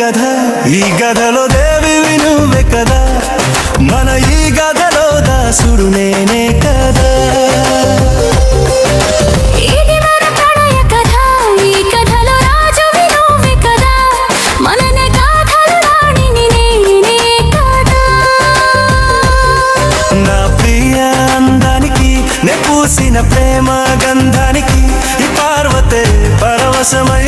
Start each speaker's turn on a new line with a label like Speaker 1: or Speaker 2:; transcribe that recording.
Speaker 1: గధ. ఈ ప్రేమ దేవి కదా. మన ఈ గధలో దాసుడు నేనే కదా.
Speaker 2: మన ఈ కథలో దాసుడు నేనే కదా.
Speaker 1: నా పూసిన ప్రేమ గంధానికి ఈ పార్వతే పరవశమై